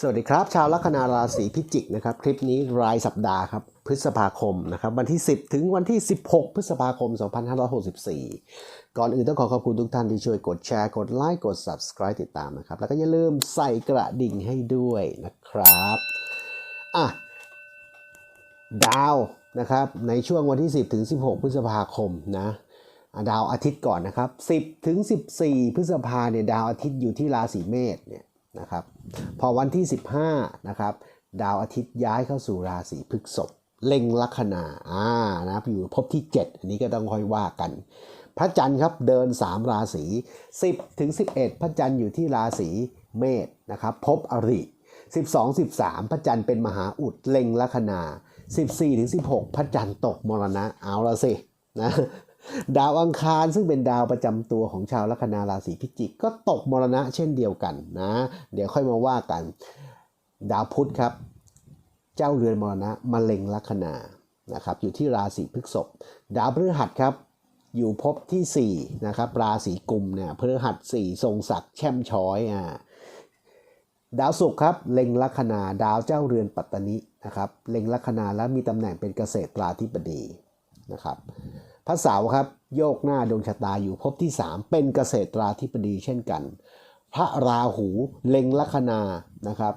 สวัสดีครับ ชาวลัคนาราศีพิจิกนะครับคลิปนี้รายสัปดาห์ครับพฤษภาคมนะครับวันที่ 10 ถึงวันที่ 16 พฤษภาคม 2564 ก่อนอื่นต้องขอขอบคุณทุกท่านที่ช่วยกดแชร์กดไลค์กด Subscribe ติดตามนะครับ แล้วก็อย่าลืมใส่กระดิ่งให้ด้วยนะครับอะดาวนะครับในช่วงวันที่ 10 ถึง 16 พฤษภาคมนะดาวอาทิตย์ก่อนนะครับ 10 ถึง 14 พฤษภาเนี่ยดาวอาทิตย์อยู่ที่ราศีเมษเนี่ย นะครับพอวันที่ 15นะครับดาวอาทิตย์ย้ายเข้าสู่ราศีพฤษภเล็งลัคนาอ่านะอยู่ภพที่ 7 อันนี้ก็ต้องค่อยว่ากัน พระจันทร์ครับเดิน 3 ราศี 10ถึง11 พระจันทร์อยู่ที่ราศีเมษนะครับภพอริ 12 13 พระจันทร์เป็นมหาอุดเล็งลัคนา 14ถึง16 พระจันทร์ตกมรณะเอาละสินะ ดาวอังคารซึ่งเป็นดาวประจำตัวของชาวลัคนาราศีพิจิก ก็ตกมรณะเช่นเดียวกันนะ เดี๋ยวค่อยมาว่ากัน ดาวพุธครับ เจ้าเรือนมรณะมะเร็งลัคนานะครับอยู่ที่ราศีพฤษภดาวพฤหัสครับ อยู่ภพที่4นะครับราศีกุมเนี่ยพฤหัส4ทรงศักดิ์แช่มช้อยอ่าดาวศุกร์ครับเล็งลัคนาดาวเจ้าเรือนปัตตนินะครับเล็งลัคนาและมีตำแหน่งเป็นเกษตราธิบดีนะครับ พระเสาครับโยกหน้าดวงชะตาอยู่ภพที่ 3 เป็นเกษตราธิบดีเช่นกัน พระราหูเล็งลัคนานะครับ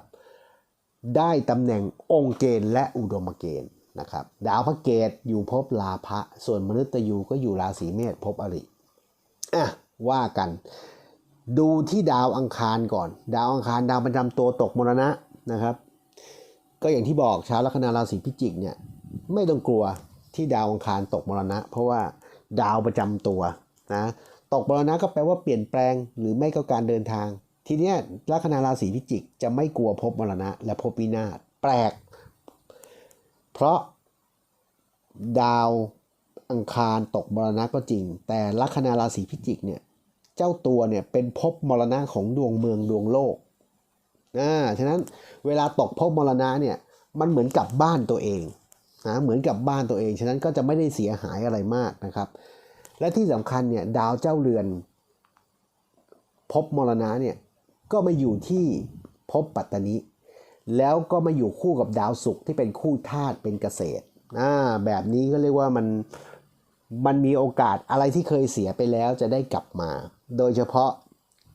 ได้ตำแหน่งองค์เกณฑ์และอุดมเกณฑ์นะครับดาวพระเกตอยู่ภพลาภะส่วนมนุษย์ยูก็อยู่ราศีเมษภพอริอะว่ากันดูที่ดาวอังคารก่อน ดาวอังคารดาวประจำตัวตกมรณะนะครับ ก็อย่างที่บอกชาวลัคนาราศีพิจิกเนี่ยไม่ต้องกลัว ที่ดาวอังคารตกมรณะ เพราะว่าดาวประจำตัวนะตกมรณะก็แปลว่าเปลี่ยนแปลงหรือไม่ก็การเดินทาง ทีเนี้ยลัคนาราศีพิจิกจะไม่กลัวพบมรณะ และพบวินาศแปลก เพราะดาวอังคารตกมรณะก็จริง แต่ลัคนาราศีพิจิกเนี่ยเจ้าตัวเนี่ยเป็นภพมรณะของดวงเมืองดวงโลกอ่าฉะนั้นเวลาตกภพมรณะเนี่ยมันเหมือนกับบ้านตัวเอง นะเหมือนกับบ้านตัวเอง ฉะนั้นก็จะไม่ได้เสียหายอะไรมากนะครับ และที่สำคัญเนี่ยดาวเจ้าเรือนภพมรณะเนี่ยก็มาอยู่ที่ภพปัตตนิแล้วก็มาอยู่คู่กับดาวศุกร์ที่เป็นคู่ธาตุเป็นเกษตรอ่าแบบนี้ก็เรียกว่ามันมันมีโอกาสอะไรที่เคยเสียไปแล้วจะได้กลับมา โดยเฉพาะ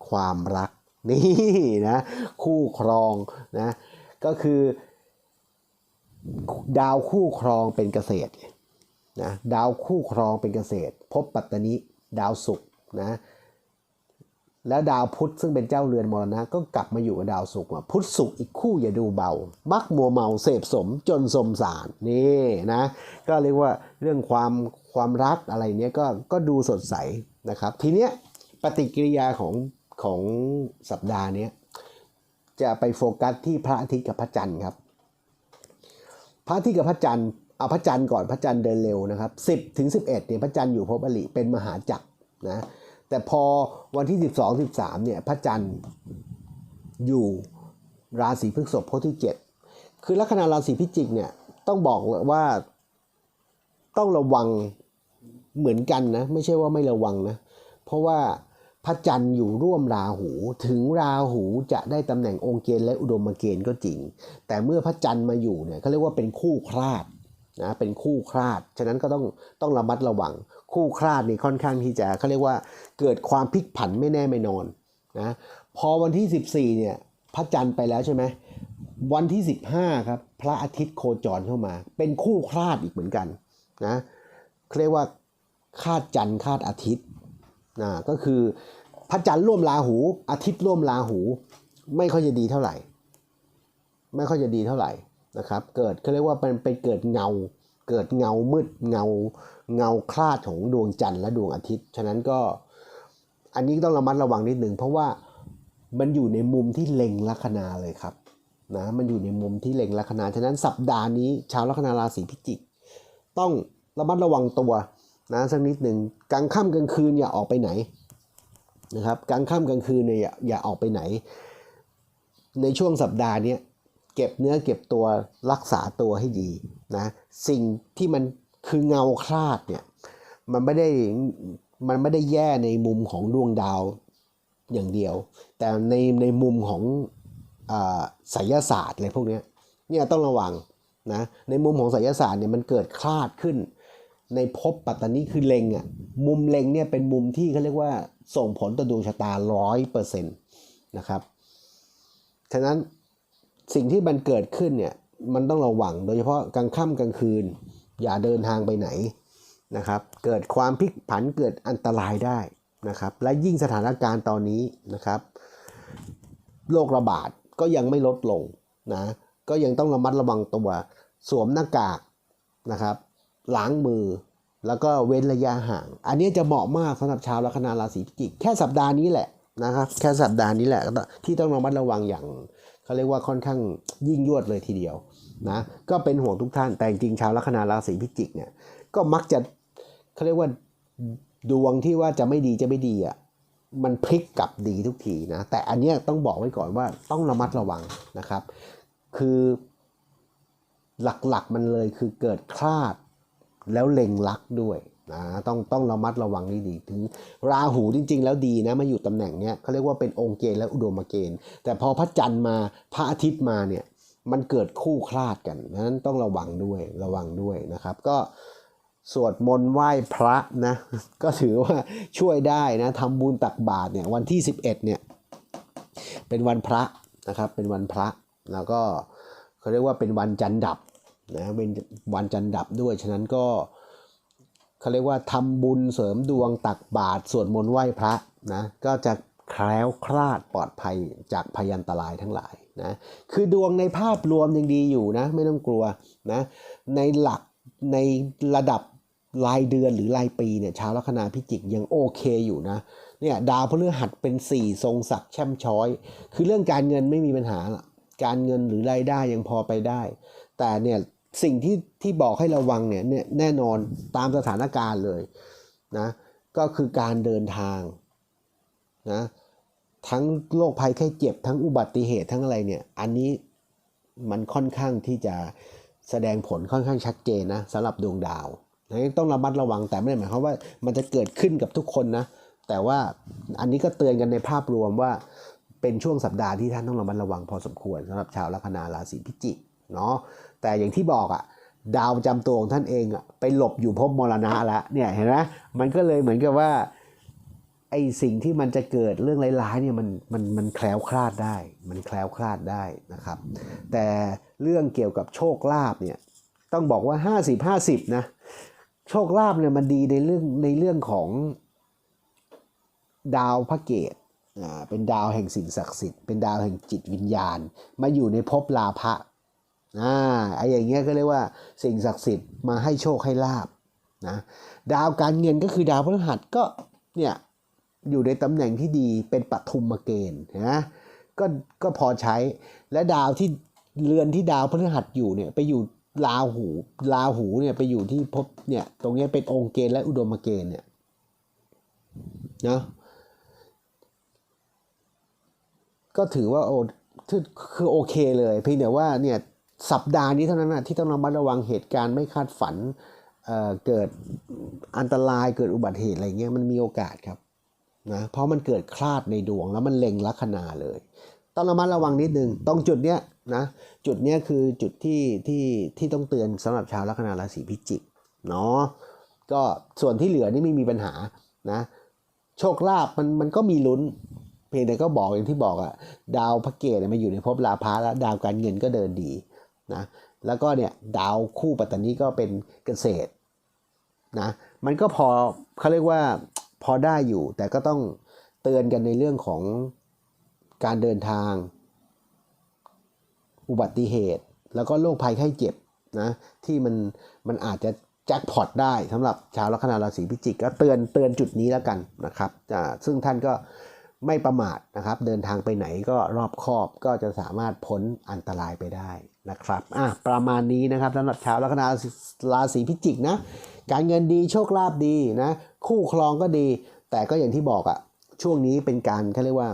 ความรักนี่นะคู่ครองนะก็คือ ดาวคู่ครองเป็นเกษตรนะดาวคู่ครองเป็นเกษตร พบปัตตนิดาวศุกร์นะแล้วดาวพุธซึ่งเป็นเจ้าเรือนมรณะก็กลับมาอยู่กับดาวศุกร์ว่าพุธศุกร์อีกคู่อย่าดูเบา มักมัวเมาเสพสมจนสมสารนี่นะก็เรียกว่าเรื่องความความรักอะไรเนี้ยก็ก็ดูสดใสนะครับ ทีเนี้ยปฏิกิริยาของของสัปดาห์นี้จะไปโฟกัสที่พระอาทิตย์กับพระจันทร์ครับ พระอาทิตย์กับพระจันทร์เอาพระจันทร์ก่อนพระจันทร์เดินเร็วนะครับ10ถึง11เนี่ยพระจันทร์อยู่ภพอริเป็นมหาจักรนะแต่พอวันที่12 13เนี่ยพระจันทร์อยู่ราศีพฤษภภพที่7คือลัคนาราศีพิจิกเนี่ยต้องบอกว่าต้องระวังเหมือนกันนะไม่ใช่ว่าไม่ระวังนะเพราะว่า พระจันทร์อยู่ร่วมราหู ถึงราหูจะได้ตำแหน่งองค์เกณฑ์และอุดมเกณฑ์ก็จริง แต่เมื่อพระจันทร์มาอยู่เนี่ยเขาเรียกว่าเป็นคู่คราดนะเป็นคู่คราด ฉะนั้นก็ต้องต้องระมัดระวัง คู่คราดนี่ค่อนข้างที่จะเขาเรียกว่าเกิดความพลิกผันไม่แน่ไม่นอนนะพอวันที่ 14เนี่ยพระจันทร์ไปแล้วใช่ไหมวันที่ 15ครับพระอาทิตย์โคจรเข้ามา เป็นคู่คราดอีกเหมือนกันนะเขาเรียกว่าคาดจันทร์คาดอาทิตย์ นะก็คือพระจันทร์ร่วมราหู อาทิตย์ร่วมราหู ไม่ค่อยจะดีเท่าไหร่ ไม่ค่อยจะดีเท่าไหร่นะครับ เกิดเขาเรียกว่าเป็นเป็นเกิดเงา เกิดเงามืดเงาเงาคลาดของดวงจันทร์และดวงอาทิตย์ ฉะนั้นก็อันนี้ต้องระมัดระวังนิดหนึ่งเพราะว่ามันอยู่ในมุมที่เล็งลัคนาเลยครับนะมันอยู่ในมุมที่เล็งลัคนาฉะนั้นสัปดาห์นี้ชาวลัคนาราศีพิจิก ต้องระมัดระวังตัว นะสักนิดหนึ่งกลางค่ำกลางคืนอย่าออกไปไหนนะครับกลางค่ำกลางคืนเนี่ยอย่าอย่าออกไปไหน ในช่วงสัปดาห์นี้เก็บเนื้อเก็บตัวรักษาตัวให้ดีนะสิ่งที่มันคือเงาคลาดเนี่ยมันไม่ได้มันไม่ได้แย่ในมุมของดวงดาวอย่างเดียว แต่ในในมุมของอ่าไสยศาสตร์อะไรพวกนี้เนี่ยต้องระวังนะในมุมของไสยศาสตร์เนี่ยมันเกิดคลาดขึ้น ในภพปัตตานีคือเล็งอะมุมเล็งเนี่ยเป็นมุมที่เขาเรียกว่าส่งผลต่อดวงชะตาร้อยเปอร์เซ็นต์นะครับฉะนั้นสิ่งที่มันเกิดขึ้นเนี่ยมันต้องระวังโดยเฉพาะกลางค่ำกลางคืน อย่าเดินทางไปไหนนะครับ เกิดความพลิกผันเกิดอันตรายได้นะครับ และยิ่งสถานการณ์ตอนนี้นะครับโรคระบาดก็ยังไม่ลดลงนะก็ยังต้องระมัดระวังตัวสวมหน้ากากนะครับ ล้างมือ แล้วก็เว้นระยะห่าง อันนี้จะเหมาะมากสำหรับชาวลัคนาราศีพิจิก แค่สัปดาห์นี้แหละนะครับ แค่สัปดาห์นี้แหละ ที่ต้องระมัดระวังอย่างเขาเรียกว่าค่อนข้างยิ่งยวดเลยทีเดียวนะ ก็เป็นห่วงทุกท่าน แต่จริงชาวลัคนาราศีพิจิกเนี่ย ก็มักจะเขาเรียกว่าดวงที่ว่าจะไม่ดีจะไม่ดีอะมันพลิกกลับดีทุกทีนะ แต่อันนี้ต้องบอกไว้ก่อนว่าต้องระมัดระวังนะครับ คือหลักๆมันเลยคือเกิดคลาด แล้วเล็งลักด้วยนะต้องต้องระมัดระวังนี่ดีถึง ราหูจริง ๆ แล้วดีนะมาอยู่ตำแหน่งเนี้ยเขาเรียกว่าเป็นองค์เกณฑ์และอุดมเกณฑ์ แต่พอพระจันทร์มาพระอาทิตย์มาเนี่ยมันเกิดคู่คลาดกันนั้นต้องระวังด้วยระวังด้วยนะครับ ก็สวดมนต์ไหว้พระนะก็ถือว่าช่วยได้นะทำบุญตักบาตรเนี่ยวันที่ 11เนี่ยเป็นวันพระนะครับเป็นวันพระแล้วก็เขาเรียกว่าเป็นวันจันทร์ดับ นะเป็นวันจันทร์ดับด้วยฉะนั้นก็เขาเรียกว่าทำบุญเสริมดวงตักบาตรสวดมนต์ไหว้พระนะก็จะแคล้วคลาดปลอดภัยจากพยันตรายทั้งหลายนะคือดวงในภาพรวมยังดีอยู่นะไม่ต้องกลัวนะในหลักในระดับรายเดือนหรือรายปีเนี่ยชาวลัคนาพิจิกยังโอเคอยู่นะเนี่ยดาวพฤหัสเป็น 4 ทรงศักดิ์แช่มช้อย คือเรื่องการเงินไม่มีปัญหา การเงินหรือรายได้ยังพอไปได้ แต่เนี่ย สิ่งที่ที่บอกให้ระวังเนี่ยเนี่ยแน่นอนตามสถานการณ์เลยนะก็คือการเดินทางนะทั้งโรคภัยไข้เจ็บทั้งอุบัติเหตุทั้งอะไรเนี่ยอันนี้มันค่อนข้างที่จะแสดงผลค่อนข้างชัดเจนนะสำหรับดวงดาวนะต้องระมัดระวังแต่ไม่ได้หมายความว่ามันจะเกิดขึ้นกับทุกคนนะแต่ว่าอันนี้ก็เตือนกันในภาพรวมว่าเป็นช่วงสัปดาห์ที่ท่านต้องระมัดระวังพอสมควรสำหรับชาวลัคนาราศีพิจิกเนาะ แต่อย่างที่บอกอะ่ะดาวประจำตัวของท่านเองอะ่ะไปหลบอยู่ภพมรณะแล้วเนี่ยเห็นไหมมันก็เลยเหมือนกับว่าไอสิ่งที่มันจะเกิดเรื่องร้ายๆเนี่ยมันมันมันแคล้วคลาดได้ มันแคล้วคลาดได้นะครับ แต่เรื่องเกี่ยวกับโชคลาภเนี่ยต้องบอกว่า 50 50นะโชคลาภเนี่ยมันดีในเรื่องในเรื่องของดาวพระเกตอ่าเป็นดาวแห่งสิ่งศักดิ์สิทธิ์เป็นดาวแห่งจิตวิญญาณ มาอยู่ในภพลาภะ อ่าไอ้อย่างเงี้ยก็เรียกว่าสิ่งศักดิ์สิทธิ์มาให้โชคให้ลาบนะดาวการเงินก็คือดาวพฤหัสก็เนี่ยอยู่ในตำแหน่งที่ดีเป็นปฐุมเกณฑ์นะก็ก็พอใช้และดาวที่เรือนที่ดาวพฤหัสอยู่เนี่ยไปอยู่ลาหูลาหูเนี่ยไปอยู่ที่ภพเนี่ยตรงเนี้ยเป็นองค์เกณฑ์และอุดมเกณฑ์เนี่ยนะก็ถือว่าโอ้คือโอเคเลยเพียงแต่ว่าเนี่ย สัปดาห์นี้เท่านั้นนะที่ต้องระมัดระวังเหตุการณ์ไม่คาดฝันเเกิดอันตรายเกิดอุบัติเหตุอะไรเงี้ยมันมีโอกาสครับนะเพราะมันเกิดคลาดในดวงแล้วมันเล็งลัคนาเลย ต้องระมัดระวังนิดนึงตรงจุดเนี้ยนะจุดเนี้ยคือจุดที่ที่ที่ต้องเตือนสำหรับชาวลัคนาราศีพิจิกเนาะก็ส่วนที่เหลือนี่ไม่มีปัญหานะโชคลาภมันมันก็มีลุ้น เพียงแต่ก็บอกอย่างที่บอกอะดาวพระเกตมาอยู่ในภพลาภะแล้วดาวการเงินก็เดินดี นะแล้วก็เนี่ยดาวคู่ปัตตานีก็เป็นเกษตรนะมันก็พอเขาเรียกว่าพอได้อยู่ แต่ก็ต้องเตือนกันในเรื่องของการเดินทาง อุบัติเหตุ แล้วก็โรคภัยไข้เจ็บนะที่มันมันอาจจะแจ็คพอตได้สำหรับชาวลัคนาราศีพิจิกก็เตือนเตือนจุดนี้แล้วกันนะครับซึ่งท่านก็ไม่ประมาทนะครับ เดินทางไปไหนก็รอบคอบก็จะสามารถพ้นอันตรายไปได้ นะครับอะประมาณนี้นะครับสำหรับชาวลัคนาราศีพิจิกนะการเงินดีโชคลาภดีนะคู่ครองก็ดี แต่ก็อย่างที่บอกอะช่วงนี้เป็นการเขาเรียกว่า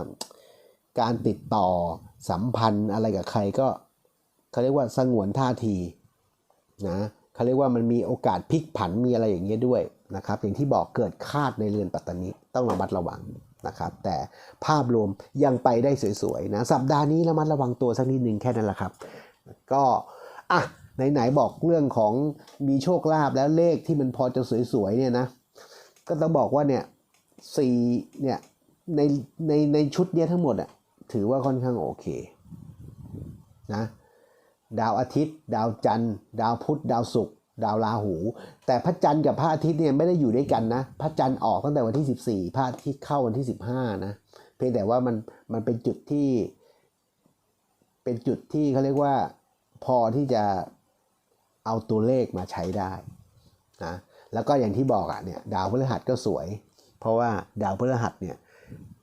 การติดต่อสัมพันธ์อะไรกับใครก็เขาเรียกว่าสงวนท่าทีนะเขาเรียกว่ามันมีโอกาสพลิกผันมีอะไรอย่างเงี้ยด้วยนะครับอย่างที่บอกเกิดคาดในเรือนปัตตานีต้องระมัดระวังนะครับแต่ภาพรวมยังไปได้สวยๆนะสัปดาห์นี้ระมัดระวังตัวสักนิดนึงแค่นั้นแหละครับ ก็อะไหนๆบอกเรื่องของมีโชคลาภแล้วเลขที่มันพอจะสวยๆเนี่ยนะก็ต้องบอกว่าเนี่ยสี่เนี่ยในในในชุดเนี้ยทั้งหมดอะถือว่าค่อนข้างโอเคนะดาวอาทิตย์ ดาวจันทร์ดาวพุธดาวศุกร์ดาวราหู แต่พระจันทร์กับพระอาทิตย์เนี่ยไม่ได้อยู่ด้วยกันนะพระจันทร์ออกตั้งแต่วันที่ 14 พระอาทิตย์เข้าวันที่ 15นะเพียงแต่ว่ามันมันเป็นจุดที่ เป็นจุดที่เขาเรียกว่า พอที่จะเอาตัวเลขมาใช้ได้นะแล้วก็อย่างที่บอกอะเนี่ยดาวพฤหัสก็สวย เพราะว่าดาวพฤหัสเนี่ย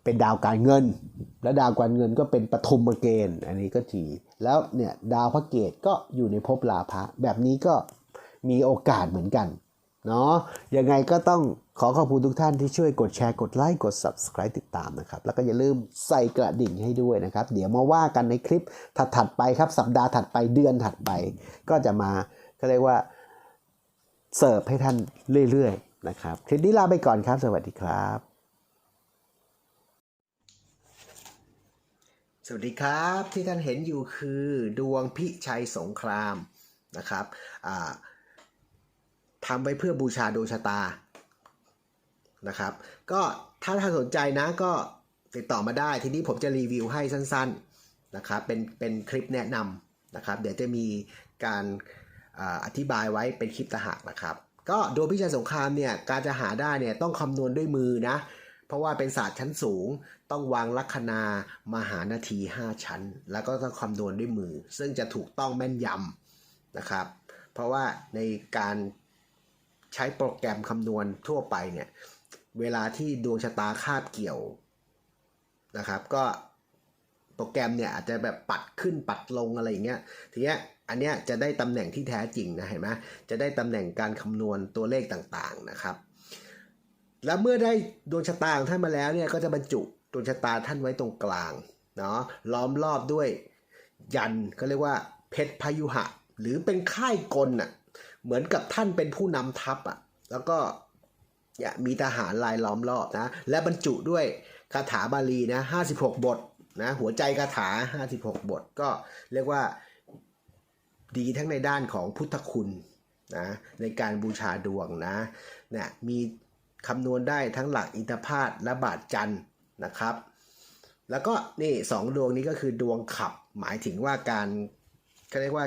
เป็นดาวการเงิน และดาวการเงินก็เป็นปฐุมเกณฑ์อันนี้ก็ทีแล้วเนี่ยดาวพระเกตก็อยู่ในภพลาภะแบบนี้ก็มีโอกาสเหมือนกัน เนาะยังไงก็ต้องขอขอบคุณทุกท่านที่ช่วยกดแชร์ กดไลค์ กด subscribe ติดตามนะครับ แล้วก็อย่าลืมใส่กระดิ่งให้ด้วยนะครับ เดี๋ยวมาว่ากันในคลิปถัดๆไปครับ สัปดาห์ถัดไปเดือนถัดไป ก็จะมาเขาเรียกว่าเสิร์ฟให้ท่านเรื่อยๆนะครับ คลิปนี้ลาไปก่อนครับ สวัสดีครับ สวัสดีครับที่ท่านเห็นอยู่คือดวงพิชัยสงครามนะครับอ่า ทำไว้เพื่อบูชาดวงชะตานะครับ ก็ถ้าท่านสนใจนะก็ติดต่อมาได้ทีนี้ผมจะรีวิวให้สั้นๆนะครับเป็นเป็นคลิปแนะนำนะครับ เดี๋ยวจะมีการอธิบายไว้เป็นคลิปตางหากนะครับ ก็ดวงพิชัยสงครามเนี่ยการจะหาได้เนี่ยต้องคำนวณด้วยมือนะ เพราะว่าเป็นศาสตร์ชั้นสูง ต้องวางลัคนามหานาที 5 ชั้น แล้วก็ต้องคำนวณด้วยมือ ซึ่งจะถูกต้องแม่นยำนะครับ เพราะว่าในการ ใช้โปรแกรมคำนวณทั่วไปเนี่ยเวลาที่ดวงชะตาคาบเกี่ยวนะครับ ก็โปรแกรมเนี่ยอาจจะแบบปัดขึ้นปัดลงอะไรอย่างเงี้ยทีเนี้ยอันเนี้ยจะได้ตำแหน่งที่แท้จริงนะเห็นไหมจะได้ตำแหน่งการคำนวณตัวเลขต่างๆนะครับ แล้วเมื่อได้ดวงชะตาของท่านมาแล้วเนี่ยก็จะบรรจุดวงชะตาท่านไว้ตรงกลางเนาะล้อมรอบด้วยยันเขาเรียกว่าเพชรพยุหะ หรือเป็นค่ายกลน่ะ เหมือนกับท่านเป็นผู้นำทัพอะแล้วก็ยมีทหารลายล้อมรอบนะ และบรรจุด้วยคาถาบาลีนะ56บทนะหัวใจคาถา56บท ก็เรียกว่าดีทั้งในด้านของพุทธคุณนะในการบูชาดวงนะเนี่ยมีคำนวณได้ทั้งหลักอินทพาตและบาทจันนะครับ แล้วก็นี่สองดวงนี้ก็คือดวงขับหมายถึงว่าการเขาเรียกว่า